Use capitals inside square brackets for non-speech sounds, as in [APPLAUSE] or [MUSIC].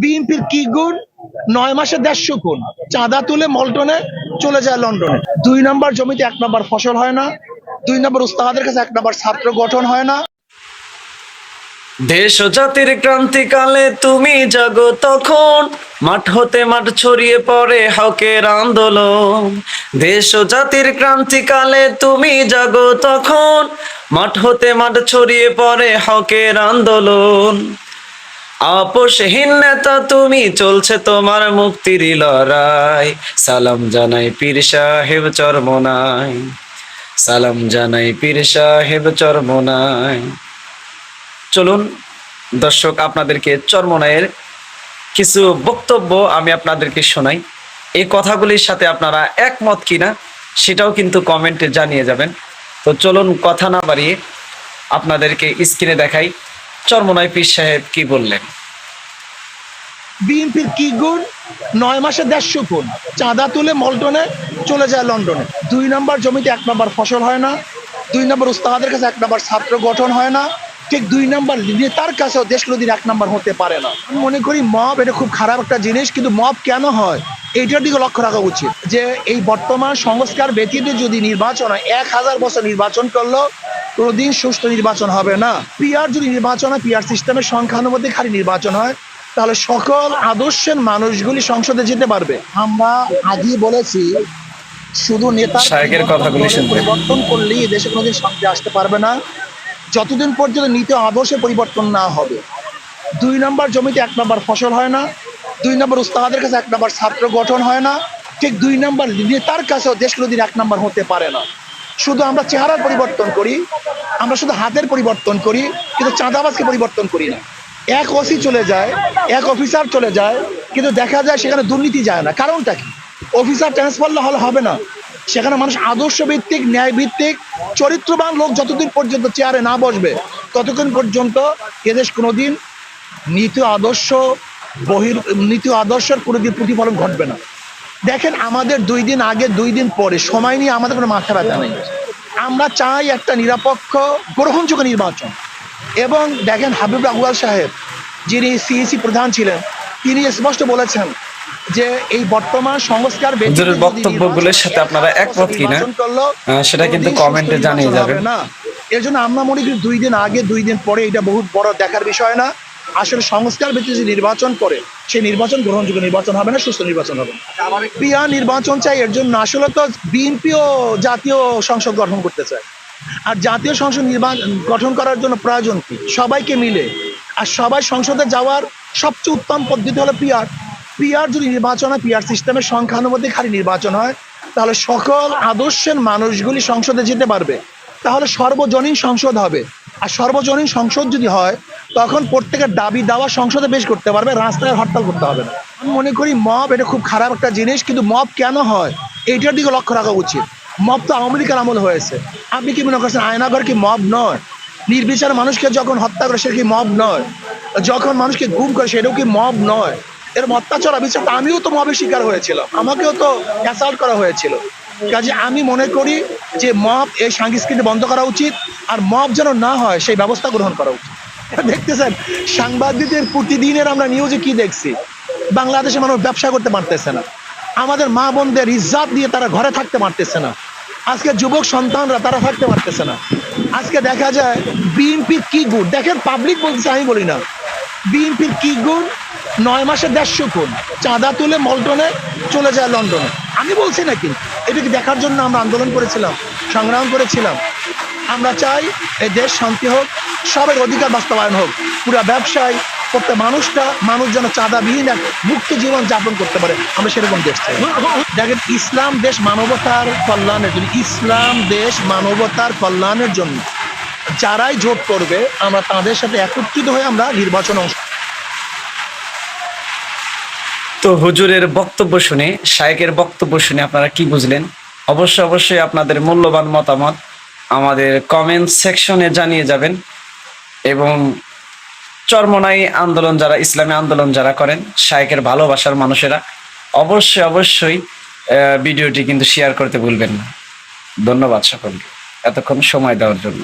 বিএনপির কি গুণ? নয় মাসে দেড়শো গুণ। চাঁদা তুলে মল্টনে চলে যায় লন্ডনে। দুই নম্বর জমিতে এক নম্বর ফসল হয় না। দুই নম্বর উস্তাদের কাছে এক নম্বর ছাত্র গঠন হয় না। দেশ জাতির ক্রান্তিকালে তুমি জাগো তখন। মাঠ হতে মাঠ ছড়িয়ে পড়ে হকের আন্দোলন। দেশ জাতির ক্রান্তিকালে তুমি জাগো তখন। মাঠ হতে মাঠ ছড়িয়ে পড়ে হকের আন্দোলন। আপোষহীন নেতা তুমি, চলছে তোমার মুক্তির লড়াই। সালাম জানাই পীর সাহেব চরমনাই। সালাম জানাই পীর সাহেব চরমনাই। চলুন, দর্শক, আপনাদেরকে চরমনায়ের কিছু বক্তব্য আমি আপনাদেরকে শোনাই। এই কথাগুলির সাথে আপনারা একমত কিনা, সেটাও কিন্তু কমেন্টে জানিয়ে যাবেন। তো চলুন, কথা না বাড়িয়ে আপনাদেরকে স্ক্রিনে দেখাই। পীর সাহেব, কি বললেন? বিএনপির কি গুণ? নয় মাসে দেড়শো গুণ। চাঁদা তুলে মল্টনে চলে যায় লন্ডনে। দুই নম্বর জমিতে এক নম্বর ফসল হয় না। দুই নম্বর কাছে এক নম্বর ছাত্র গঠন হয় না। ঠিক দুই নম্বর নেতার কাছেও দেশ কোনোদিন এক নম্বর হতে পারে না। আমি মনে করি মব এটা খুব খারাপ একটা জিনিস, কিন্তু মব কেন হয়? এইটার দিকে লক্ষ্য রাখা উচিত। যে এই বর্তমান সংস্কার ব্যতীত যদি নির্বাচন হয়, এক হাজার বছর নির্বাচন করলেও কোনোদিন সুষ্ঠু নির্বাচন হবে না। পিআর যদি নির্বাচন হয় পিআর সিস্টেমের সংখ্যানুপাতিক হারে নির্বাচন হয় তাহলে সকল আদর্শের মানুষগুলি সংসদে যেতে পারবে। আমরা আগেই বলেছি শুধু নেতা কথাগুলি। পরিবর্তন করলেই দেশে কোনোদিন শান্তি আসতে পারবে না। যতদিন পর্যন্ত নীতি আদর্শে পরিবর্তন না হবে। দুই নম্বর জমিতে এক নম্বর ফসল হয় না। দুই নম্বর উস্তাদের কাছে এক নম্বর ছাত্র গঠন হয় না। ঠিক দুই নম্বর নেতার কাছেও দেশ কোনোদিন এক নম্বর হতে পারে না। শুধু আমরা চেহারার পরিবর্তন করি, আমরা শুধু হাতের পরিবর্তন করি, কিন্তু চাঁদাবাজকে পরিবর্তন করি না। এক ওসি চলে যায়, এক অফিসার চলে যায়, কিন্তু দেখা যায় সেখানে দুর্নীতি যায় না। কারণটা কি? অফিসার ট্রান্সফার হলে হবে না। সেখানে মানুষ আদর্শ ভিত্তিক ন্যায় ভিত্তিক চরিত্রবান লোক যতদিন পর্যন্ত চেয়ারে না বসবে, ততক্ষণ পর্যন্ত এদেশ কোনোদিন নীতি আদর্শ বহির, নীতি আদর্শের কোনোদিন প্রতিফলন ঘটবে না। দেখেন আমাদের দুই দিন আগে দুই দিন পরে সময় নিয়ে আমাদের কোনো মাথা ব্যথা নেই আমরা চাই একটা নিরপেক্ষ গ্রহণযোগ্য নির্বাচন এবং দেখেন হাবিব আগুয়াল সাহেব যিনি সিইসি প্রধান ছিলেন তিনি স্পষ্ট বলেছেন যে এই বর্তমান সংস্কার হুজুরের বক্তব্যগুলোর সাথে আপনারা একমত কিনা? সেটা কিন্তু কমেন্টে জানিয়ে যাবেন। না এর জন্য আমরা মনে করি দুই দিন আগে দুই দিন পরে এটা বহুত বড় দেখার বিষয় না আসলে সংস্কার ভিত্তিক যে নির্বাচন করে, সেই নির্বাচন গ্রহণযোগ্য নির্বাচন হবে না সুস্থ নির্বাচন হবে না। পিয়া নির্বাচন চাই, এর জন্য আসলে তো বিএনপিও জাতীয় সংসদ গঠন করতে চায়। আর জাতীয় সংসদ নির্বাচন গঠন করার জন্য প্রয়োজন কি? সবাইকে মিলে। আর সবাই সংসদে যাওয়ার সবচেয়ে উত্তম পদ্ধতি হলো পিআর। পিআর যদি নির্বাচন হয়, পিআর সিস্টেমের সংখ্যানুপাতিক হারে নির্বাচন হয়, তাহলে সকল আদর্শের মানুষগুলি সংসদে যেতে পারবে। তাহলে সর্বজনীন সংসদ হবে। আর সর্বজনীন সংসদ যদি হয়, তখন প্রত্যেকের দাবি দাওয়া সংসদে পেশ করতে পারবে, রাস্তায় হরতাল করতে হবে না। আমি মনে করি মব এটা খুব খারাপ একটা জিনিস, কিন্তু মব কেন হয়? এইটার দিকে লক্ষ্য রাখা উচিত। মব তো আওয়ামী লীগের আমল হয়েছে। আপনি কি মনে করছেন আয়নাগর কি মব নয়? নির্বিচার মানুষকে যখন হত্যা করে সেটা কি মব নয়? যখন মানুষকে গুম করে, সেটাও কি মব নয়? এরকম অত্যাচার, অবিচার আমিও তো মবের শিকার হয়েছিলাম। আমাকেও তো অ্যাসাল্ট করা হয়েছিল। কাজে আমি মনে করি যে মব এই সংস্কৃতি বন্ধ করা উচিত আর মব যেন না হয়, সেই ব্যবস্থা গ্রহণ করা উচিত। [LAUGHS] দেখতেছেন, সাংবাদিকদের প্রতিদিনের আমরা নিউজে কি দেখছি? বাংলাদেশে মানুষ ব্যবসা করতে পারতেছে না। আমাদের মা বোনদের ইজ্জাত দিয়ে তারা ঘরে থাকতে পারতেছে না। আজকে যুবক সন্তানরা তারা থাকতে পারতেছে না। আজকে দেখা যায় বিএনপির কি গুণ? দেখেন পাবলিক বলতেছে, আমি বলি না। বিএনপির কি গুণ? নয় মাসে দেড়শো গুণ। চাঁদা তুলে মল্টনে চলে যায় লন্ডনে। আমি বলছি না কিন্তু। এটাকে দেখার জন্য আমরা আন্দোলন করেছিলাম, সংগ্রাম করেছিলাম। আমরা চাই এই দেশ শান্তি হোক, সবের অধিকার বাস্তবায়ন হোক। পুরা ব্যবসায় প্রত্যেক মানুষটা, মানুষ যেন চাঁদাবিহীন এক মুক্ত জীবন যাপন করতে পারে। আমরা সেরকম দেশ চাই। দেখেন, ইসলাম দেশ মানবতার কল্যাণের জন্য, ইসলাম দেশ মানবতার কল্যাণের জন্য, যারাই জোট করবে, আমরা তাদের সাথে একত্রিত হয়ে আমরা নির্বাচন অংশ তো হুজুরের বক্তব্য শুনে, শায়েকের বক্তব্য শুনে আপনারা কি বুঝলেন? অবশ্যই অবশ্যই আপনাদের মূল্যবান মতামত আমাদের কমেন্ট সেকশনে জানিয়ে যাবেন এবং চরমনাই আন্দোলন যারা, ইসলামী আন্দোলন যারা করেন, শায়েকের ভালোবাসার মানুষেরা অবশ্যই অবশ্যই ভিডিওটি কিন্তু শেয়ার করতে ভুলবেন না। ধন্যবাদ সকলকে। এতক্ষণ সময় দেওয়ার জন্য।